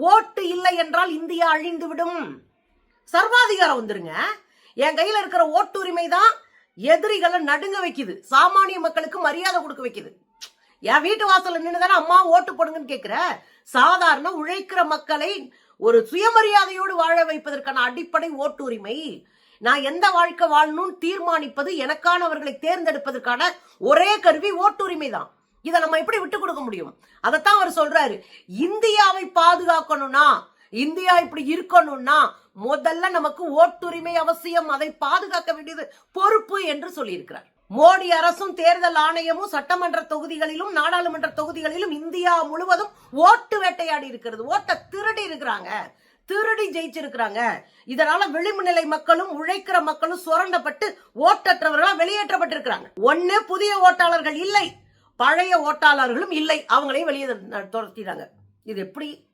ஓட்டு இல்லை என்றால் இந்தியா அழிந்துவிடும். சர்வாதிகாரம் வந்துருங்க. என் கையில இருக்கிற ஓட்டுரிமை தான் எதிரிகளை நடுங்க வைக்குது. சாமானிய மக்களுக்கு மரியாதை கொடுக்க வைக்குது. என் வீட்டு வாசல்ல நின்று தானே அம்மா ஓட்டு போடுங்கன்னு கேட்கிற சாதாரண உழைக்கிற மக்களை ஒரு சுயமரியாதையோடு வாழ வைப்பதற்கான அடிப்படை ஓட்டுரிமை. நான் எந்த வாழ்க்கை வாழணும்னு தீர்மானிப்பது எனக்கானவர்களை தேர்ந்தெடுப்பதற்கான ஒரே கருவி ஓட்டுரிமை தான். இதை நம்ம எப்படி விட்டு கொடுக்க முடியும்? அதைத்தான் அவர் சொல்றாரு. இந்தியாவை பாதுகாக்கணும்னா இந்தியா இப்படி இருக்கணும்னா முதல்ல நமக்கு ஓட்டுரிமை அவசியம் அதை பாதுகாக்க வேண்டியது பொறுப்பு என்று சொல்லியிருக்கிறார். மோடி அரசும் தேர்தல் ஆணையமும் சட்டமன்ற தொகுதிகளிலும் நாடாளுமன்ற தொகுதிகளிலும் இந்தியா முழுவதும் ஓட்டு வேட்டையாடி இருக்கிறது. ஓட்டை திருடி இருக்கிறாங்க. திருடி ஜெயிச்சிருக்கிறாங்க. இதனால விளிம்புநிலை மக்களும் உழைக்கிற மக்களும் சுரண்டப்பட்டு ஓட்டற்றவர்களா வெளியேற்றப்பட்டிருக்கிறாங்க. ஒண்ணு புதிய ஓட்டாளர்கள் இல்லை. பழைய ஓட்டாளர்களும் இல்லை. அவங்களையும் வெளியே துரத்திட்டாங்க. இது எப்படி